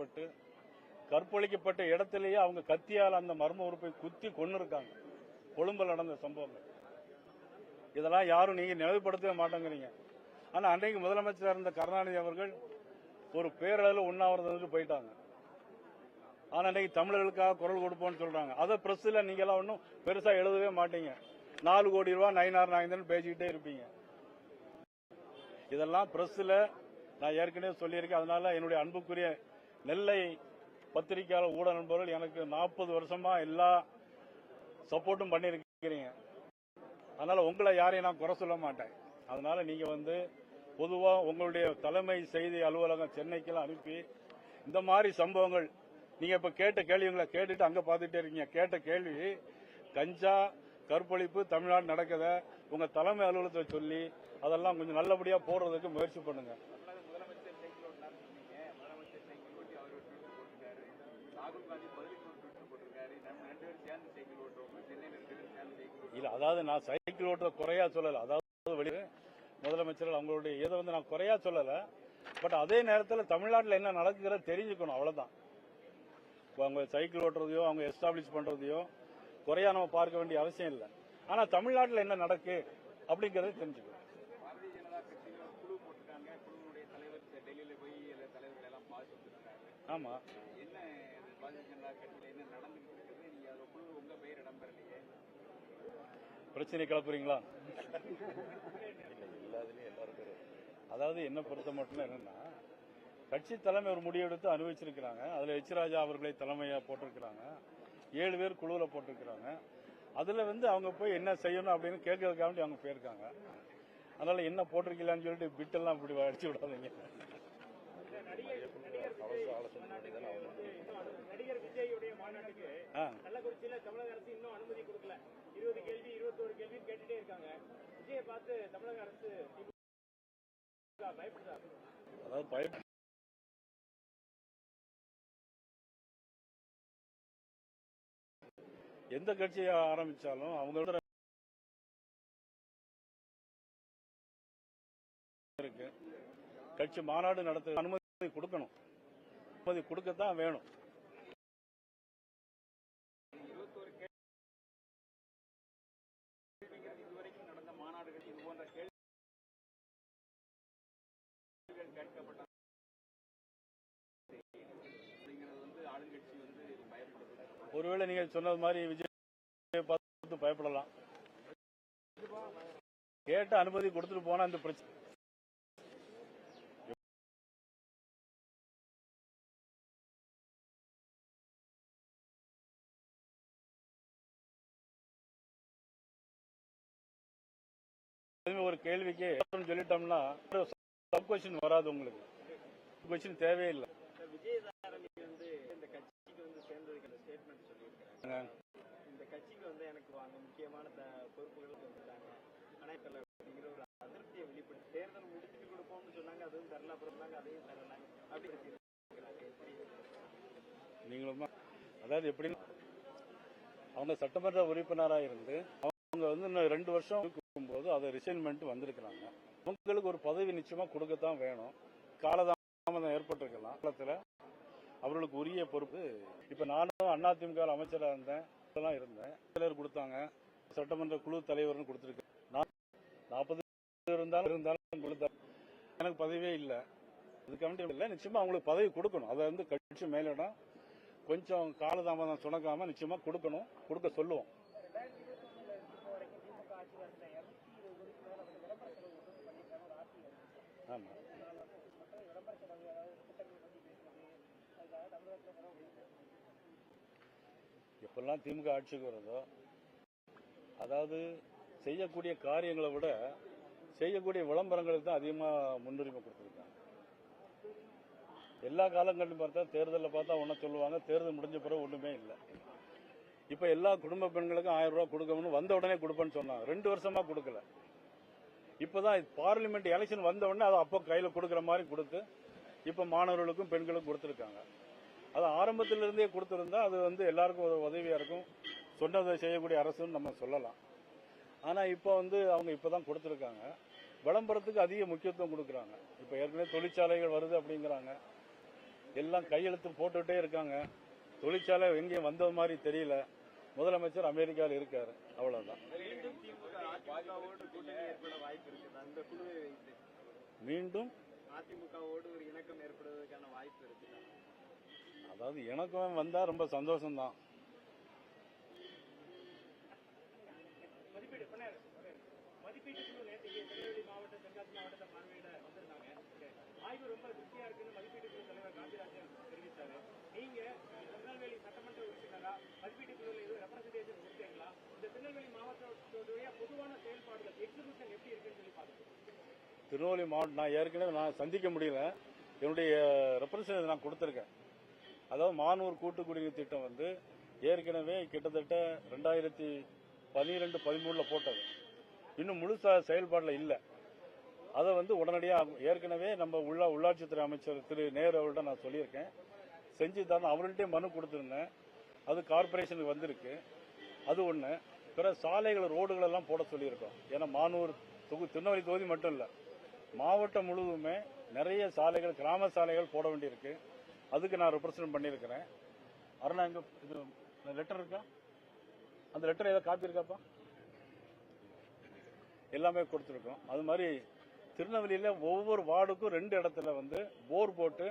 கற்பழிக்கப்பட்டு கற்பழிக்கப்பட்ட இடத்திலேயே அவங்க கத்தியால் அந்த மர்ம உறுப்பை குத்தி கொண்டு இருக்காங்க கொழும்பில் நடந்த சம்பவங்கள். இதெல்லாம் யாரும் நீங்க நினைவுபடுத்தவே மாட்டேங்கிறீங்க. ஆனா அன்றைக்கு முதலமைச்சராக இருந்த கருணாநிதி அவர்கள் ஒரு பேரளவில் உண்ணாவிரதம் போயிட்டாங்க. ஆனா அன்னைக்கு தமிழர்களுக்காக குரல் கொடுப்போம்னு சொல்றாங்க. அதை பிரஸ்ல நீங்க எல்லாம் ஒன்றும் பெருசா எழுதவே மாட்டீங்க. நாலு கோடி ரூபாய் நைனார் நாயந்தன் பேசிக்கிட்டே இருப்பீங்க. இதெல்லாம் பிரஸ்ல நான் ஏற்கனவே சொல்லியிருக்கேன். அதனால என்னுடைய அன்புக்குரிய நெல்லை பத்திரிகையாளர் ஊட நண்பர்கள் எனக்கு நாற்பது வருஷமா எல்லா சப்போர்ட்டும் பண்ணியிருக்கிறீங்க. அதனால உங்களை யாரையும் நான் குறை சொல்ல மாட்டேன். அதனால நீங்க வந்து பொதுவா உங்களுடைய தலைமை செய்தி அலுவலகம் சென்னைக்கெல்லாம் அனுப்பி இந்த மாதிரி சம்பவங்கள் நீங்க இப்ப கேட்ட கேள்விங்களை கேட்டுட்டு அங்க பாத்துட்டே இருக்கீங்க. கேட்ட கேள்வி கஞ்சா கற்பழிப்பு தமிழ்நாடு நடக்கத உங்க தலைமை அலுவலகத்தை சொல்லி அதெல்லாம் கொஞ்சம் நல்லபடியா போடுறதுக்கு முயற்சி பண்ணுங்க தமிழக முதலமைச்சர் சைக்கிள் ஓட்டினார் சொன்னீங்க முதலமைச்சர் சைக்கிள் ஓட்டி அவர் ஒரு ட்வீட் போட்டிருக்காரு ராகுல் காந்தி பதிலுக்கு ஒரு ட்வீட் போட்டிருக்காரு நம்ம ரெண்டு பேரும் சேர்ந்து சைக்கிள் ஓட்டுவோம் சென்னையில் ரெண்டு பேரும் சேர்ந்து இல்ல அதாவது நான் சைக்கிள் ஓட்டுற குறையா சொல்லல. அதாவது வெளியே முதலமைச்சர்கள் அவங்களுடைய இதை வந்து நான் குறையா சொல்லல. பட் அதே நேரத்தில் தமிழ்நாட்டில் என்ன நடக்குங்கிறத தெரிஞ்சுக்கணும் அவ்வளவுதான். அவங்க சைக்கிள் ஓட்டுறதையோ அவங்க எஸ்டாப்ளிஷ் பண்றதையோ குறையா நம்ம பார்க்க வேண்டிய அவசியம் இல்லை. ஆனா தமிழ்நாட்டில் என்ன நடக்கு அப்படிங்கறத தெரிஞ்சுக்கணும். ஆமா. பாரதிய ஜனதா கட்சியில் என்ன நடந்துகிட்டு இருக்குது? நீங்க அந்த குழு உங்க பெயர் இடம்பெறலையே. பிரச்சனை கிளப்புறீங்களா? அதாவது என்ன பொறுத்த மட்டும் என்னன்னா கட்சி தலைமை ஒரு முடிவெடுத்து அனுபவிச்சிருக்கிறாங்க. அதுல எச் ராஜா அவர்களை தலைமையா போட்டிருக்கிறாங்க. ஏழு பேர் குழுவுல போட்டிருக்கிறாங்க. அதுல வந்து அவங்க போய் என்ன செய்யணும் அப்படின்னு கேட்கறதுக்காக அவங்க போயிருக்காங்க. அதனால என்ன போட்டிருக்கலான்னு சொல்லிட்டு பிட்டெல்லாம் இப்படி அடிச்சு விடாதீங்க. நடிகர் விஜயுடைய மாநாட்டுக்கு கள்ளக்குறிச்சியில தமிழக அரசு இன்னும் அனுமதி கொடுக்கல. இருபது கேள்வி இருபத்தோரு கேள்வி கேட்டுட்டே இருக்காங்க. விஜயை பார்த்து தமிழக அரசு பயப்படுதா? அதாவது பய எந்த கட்சியை ஆரம்பிச்சாலும் அவங்களோட இருக்கு. கட்சி மாநாடு நடத்த அனுமதி கொடுக்கணும். அனுமதி கொடுக்கத்தான் வேணும். ஒருவேளை நீங்க சொன்னது மாதிரி விஜய் பார்த்து பயப்படலாம். கேட்ட அனுமதி கொடுத்துட்டு போனா அந்த பிரச்சனை எதுவுமே ஒரு கேள்விக்கு சொல்லிட்டோம்னா சப் கொஸ்டின் வராது உங்களுக்கு. கொஸ்டின் தேவையில்லை விஜயதாரணி வந்து இந்த கட்சிக்கு வந்து சேர்ந்ததுக்கு அந்த ஸ்டேட்மெண்ட் சொல்லியிருக்காங்க இந்த கட்சிக்கு வந்து எனக்கு அங்க முக்கியமான பொறுப்புகளுக்கு வந்துட்டாங்க அனைத்துல அப்படிங்கிற ஒரு அதிருப்தியை வெளிப்படுத்தி தேர்தல் முடிச்சுட்டு கொடுப்போம்னு சொன்னாங்க. அதுவும் தரல அப்புறம் அதையும் தரலாங்க அப்படி நீங்களும். அதாவது எப்படி அவங்க சட்டமன்ற உறுப்பினராக இருந்து அவங்க வந்து இன்னும் ரெண்டு வருஷம் இருக்கும்போது அதை ரிசைன்மெண்ட் வந்திருக்கிறாங்க. அவங்களுக்கு ஒரு பதவி நிச்சயமா கொடுக்கத்தான் வேணும். காலதாமதம் ஏற்பட்டிருக்கலாம். காலத்துல அவர்களுக்கு உரிய பொறுப்பு. இப்ப நானும் அதிமுக அமைச்சராக இருந்தேன். இதெல்லாம் இருந்தேன். தலைவர் கொடுத்தாங்க. சட்டமன்ற குழு தலைவர்னு கொடுத்துருக்கேன் நான் நாற்பது இருந்தாலும் இருந்தாலும் எனக்கு பதவியே இல்லை. இதுக்காண்டி இல்லை. நிச்சயமா அவங்களுக்கு பதவி கொடுக்கணும். அதை வந்து கட்சி மேலிடம் கொஞ்சம் காலதாமதம் சுணக்காம நிச்சயமா கொடுக்கணும். கொடுக்க சொல்லுவோம். ஆமா. எப்பெல்லாம் திமுக ஆட்சிக்கு வருதோ? அதாவது செய்யக்கூடிய காரியங்களை விட செய்யக்கூடிய விளம்பரங்களுக்கு தான் அதிகமாக முன்னுரிமை கொடுத்துருக்காங்க. எல்லா காலங்களிலும் பார்த்தா தேர்தலில் பார்த்தா ஒன்றும் சொல்லுவாங்க தேர்தல் முடிஞ்ச பிறகு ஒன்றுமே இல்லை. இப்போ எல்லா குடும்ப பெண்களுக்கும் ஆயிரம் ரூபாய் கொடுக்கணும்னு வந்த உடனே கொடுப்பேன்னு சொன்னாங்க. ரெண்டு வருஷமா கொடுக்கல. இப்போதான் பார்லிமெண்ட் எலெக்ஷன் வந்த உடனே அதை அப்போ கையில் கொடுக்குற மாதிரி கொடுத்து இப்போ மாணவர்களுக்கும் பெண்களுக்கும் கொடுத்துருக்காங்க. அது ஆரம்பத்திலிருந்தே கொடுத்துருந்தா அது வந்து எல்லாருக்கும் ஒரு உதவியாக இருக்கும். சொன்னதை செய்யக்கூடிய அரசுன்னு நம்ம சொல்லலாம். ஆனால் இப்போ வந்து அவங்க இப்போ தான் கொடுத்துருக்காங்க. விளம்பரத்துக்கு அதிக முக்கியத்துவம் கொடுக்குறாங்க. இப்போ ஏற்கனவே தொழிற்சாலைகள் வருது அப்படிங்கிறாங்க. எல்லாம் கையெழுத்து போட்டுகிட்டே இருக்காங்க. தொழிற்சாலை எங்கேயும் வந்த மாதிரி தெரியல. முதலமைச்சர் அமெரிக்காவில் இருக்காரு. அவ்வளவுதான். மீண்டும் அதிமுகவோடு மீண்டும் அதிமுகவோடு ஒரு இணக்கம் ஏற்படுவதற்கான வாய்ப்பு இருக்குதா? அதாவது எனக்கும் வந்தா ரொம்ப சந்தோஷம்தான். திருநெல்வேலி மாவட்டம் நான் ஏற்கனவே நான் சந்திக்க முடியல. என்னுடைய ரெப்ரசன்டேஷன் நான் கொடுத்துருக்கேன். அதாவது மானூர் கூட்டு குடிநீர் திட்டம் வந்து ஏற்கனவே கிட்டத்தட்ட ரெண்டாயிரத்தி பனிரெண்டு பதிமூணுல போட்டது. இன்னும் முழுசா செயல்பாடில் இல்லை. அதை வந்து உடனடியாக ஏற்கனவே நம்ம உள்ள உள்ளாட்சித்துறை அமைச்சர் திரு நேரு அவர்கிட்ட நான் சொல்லியிருக்கேன். செஞ்சு தான் அவர்கள்ட்டே மனு கொடுத்துருந்தேன். அது கார்பரேஷனுக்கு வந்திருக்கு. அது ஒன்று பிற சாலைகள் ரோடுகள் எல்லாம் போட சொல்லியிருக்கோம். ஏன்னா மானூர் தொகு திருநெல்வேலி தொகுதி மட்டும் இல்லை. மாவட்டம் முழுவதுமே நிறைய சாலைகள் கிராம சாலைகள் போட வேண்டியிருக்கு. அதுக்கு நான் ரெப்ரசன்ட் பண்ணியிருக்கிறேன். அருணா எங்க இது லெட்டர் இருக்கா? அந்த லெட்டர் ஏதாவது காப்பி இருக்காப்பா? எல்லாமே கொடுத்துருக்கோம். அது மாதிரி திருநெல்வேலியில் ஒவ்வொரு வார்டுக்கும் ரெண்டு இடத்துல வந்து போர் போட்டு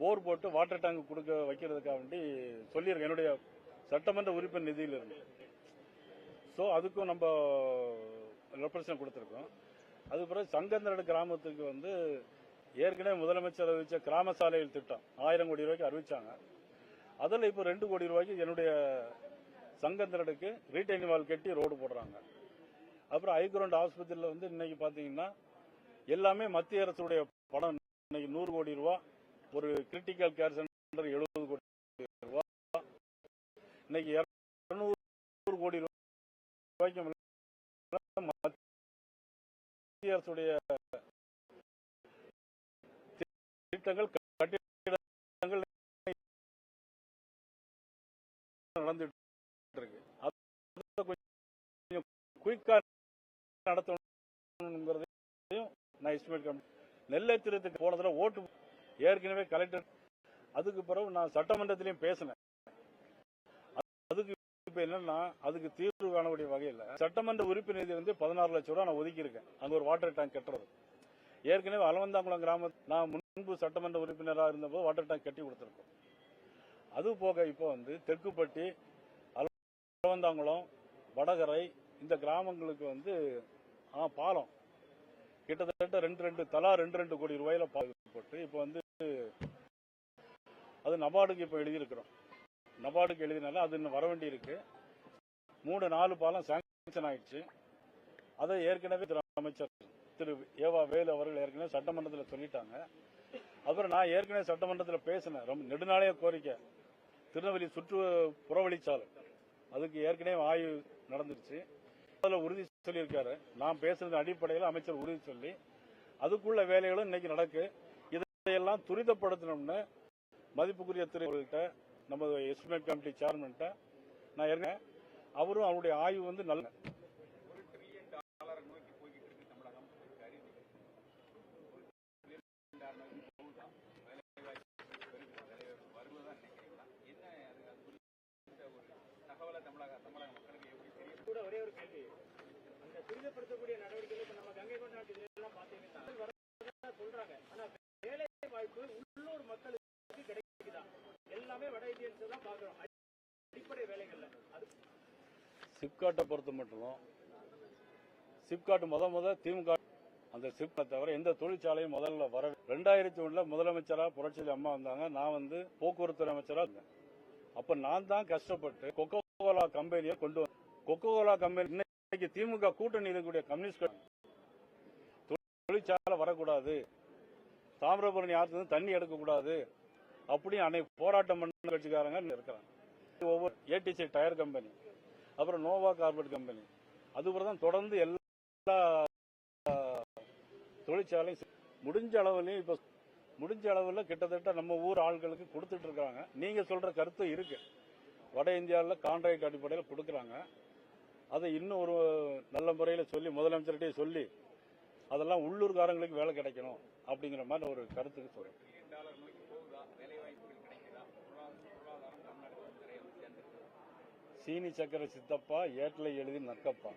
போர் போட்டு வாட்டர் டேங்க் கொடுக்க வைக்கிறதுக்காக வேண்டி சொல்லியிருக்கேன். என்னுடைய சட்டமன்ற உறுப்பினர் நிதியிலிருந்து. ஸோ அதுக்கும் நம்ம ரெப்ரசன்ட் கொடுத்துருக்கோம். அது பிறகு சங்கந்தரடு கிராமத்துக்கு வந்து ஏற்கனவே முதலமைச்சர் அறிவிச்ச கிராம சாலைகள் திட்டம் ஆயிரம் கோடி ரூபாய்க்கு அறிவிச்சாங்க. அதில் இப்போ ரெண்டு கோடி ரூபாய்க்கு என்னுடைய சங்கத்தினருக்கு ரீட்டைனிங் வால் கட்டி ரோடு போடுறாங்க. அப்புறம் ஐக்ரௌண்ட் ஆஸ்பத்திரியில் வந்து இன்னைக்கு பார்த்தீங்கன்னா எல்லாமே மத்திய அரசுடைய பணம். இன்னைக்கு நூறு கோடி ரூபா ஒரு கிரிட்டிக்கல் கேர் சென்டர் எழுபது கோடி ரூபா. இன்னைக்கு இரநூறு கோடி ரூபாய்க்கு மத்திய அரசுடைய திட்டங்கள் கட்டிடங்கள் நடந்துட்டு இருக்கு அதை கொஞ்சம் குயிக்கா நடத்தணுங்கிறதையும் நான் எஸ்டிமேட் நெல்லை திருத்துக்கு போனதுல ஓட்டு ஏற்கனவே கலெக்டர் அதுக்கு பிறகு நான் சட்டமன்றத்திலையும் பேசினேன். அதுக்கு இப்ப என்னன்னா அதுக்கு தீர்வு காணக்கூடிய வகையில் சட்டமன்ற உறுப்பினர் வந்து பதினாறு லட்சம் ரூபாய் நான் ஒதுக்கி இருக்கேன் அங்க ஒரு வாட்டர் டேங்க் கட்டுறது ஏற்கனவே அலவந்தாங்குளம் கிராம நான் முன்பு சட்டமன்ற உறுப்பினராக இருந்தபோது வாட்டர் டேங்க் கட்டி கொடுத்துருக்கோம். அது போக இப்போ வந்து தெற்குப்பட்டி அலவந்தாங்குளம் வடகரை இந்த கிராமங்களுக்கு வந்து ஆ பாலம். கிட்டத்தட்ட ரெண்டு ரெண்டு தலா ரெண்டு ரெண்டு கோடி ரூபாயில பாலம் போட்டு இப்போ வந்து அது நபார்டுக்கு இப்போ எழுதியிருக்கிறோம். நபார்டுக்கு எழுதினால அது இன்னும் வர வேண்டி இருக்கு மூணு நாலு பாலம் சாங்ஷன் ஆயிடுச்சு. அதை ஏற்கனவே திரு அமைச்சர் திரு ஏவா வேலு அவர்கள் ஏற்கனவே சட்டமன்றத்தில் சொல்லிட்டாங்க. அப்புறம் நான் ஏற்கனவே சட்டமன்றத்தில் பேசினேன். ரொம்ப நெடுநாளைய கோரிக்கை. திருநெல்வேலி சுற்று புறவழிச்சாலை. அதுக்கு ஏற்கனவே ஆய்வு நடந்துருச்சு. அதில் உறுதி சொல்லியிருக்காரு. நான் பேசுறது அடிப்படையில் அமைச்சர் உறுதி சொல்லி அதுக்குள்ள வேலைகளும் இன்னைக்கு நடக்கு. இதையெல்லாம் துரிதப்படுத்தணும்னு மதிப்புக்குரிய திரு நமது எஸ்டிமேட் கமிட்டி சேர்மன்கிட்ட நான் ஏற்கனவே அவரும் அவருடைய ஆய்வு வந்து நல்ல ஒரு ட்ரில்லியன் டாலரை நோக்கி போய்கிட்டு இருக்கு தமிழகம் இருக்காரு ஒரு ட்ரில்லியன் டாலர் நோக்கி போகுதா வேலைவாய்ப்பு பெருகுதா வேலைவாய்ப்பு வருவதா நினைக்கிறீங்களா என்ன அது அது குறித்த ஒரு தகவலை தமிழக தமிழக மக்களுக்கு எப்படி தெரியும் கூட ஒரே ஒரு கேள்வி அந்த துரிதப்படுத்தக்கூடிய நடவடிக்கைகள் இப்ப நம்ம கங்கை கொண்ட நாட்டு பாத்தீங்கன்னா சொல்றாங்க ஆனா வேலை வாய்ப்பு உள்ளூர் மக்களுக்கு கிடைக்குதா எல்லாமே வட இந்தியன்ஸ் தான் பாக்குறோம் அடிப்படை வேலைகள்ல அது சிப்காட்டை பொறுத்த மட்டும் சிப்காட் முத முத திமுக அந்த சிப்கை தவிர எந்த தொழிற்சாலையும் முதல்ல வர ரெண்டாயிரத்தி ஒண்ணுல முதலமைச்சரா புரட்சி அம்மா வந்தாங்க. நான் வந்து போக்குவரத்து அமைச்சரா இருந்தேன். அப்ப நான் தான் கஷ்டப்பட்டு கொக்கோ கோலா கம்பெனியை கொண்டு வந்தேன். கொக்கோ கோலா கம்பெனி இன்னைக்கு திமுக கூட்டணி இருக்கக்கூடிய கம்யூனிஸ்ட் தொழிற்சாலை வரக்கூடாது. தாமிரபரணி ஆற்றுல தண்ணி எடுக்கக்கூடாது. அப்படியும் அன்னைக்கு போராட்டம் பண்ண கட்சிக்காரங்க இருக்கிறாங்க. ஒவ்வொரு ஏடிசி டயர் கம்பெனி அப்புறம் நோவா கார்பெட் கம்பெனி அதுக்கப்புறம் தான் தொடர்ந்து எல்லா தொழிற்சாலை முடிஞ்ச அளவுலையும் இப்போ முடிஞ்ச அளவில் கிட்டத்தட்ட நம்ம ஊர் ஆள்களுக்கு கொடுத்துட்டு இருக்காங்க. நீங்கள் சொல்கிற கருத்து இருக்கு. வட இந்தியாவில் கான்ட்ராக்ட் அடிப்படையில் கொடுக்குறாங்க. அதை இன்னும் ஒரு நல்ல முறையில் சொல்லி முதலமைச்சர்கிட்டே சொல்லி அதெல்லாம் உள்ளூர்காரங்களுக்கு வேலை கிடைக்கணும் அப்படிங்கிற மாதிரி ஒரு கருத்துக்கு சொல்கிறேன் சீனி சக்கர சித்தப்பா ஏட்டில் எழுதி நக்கப்பா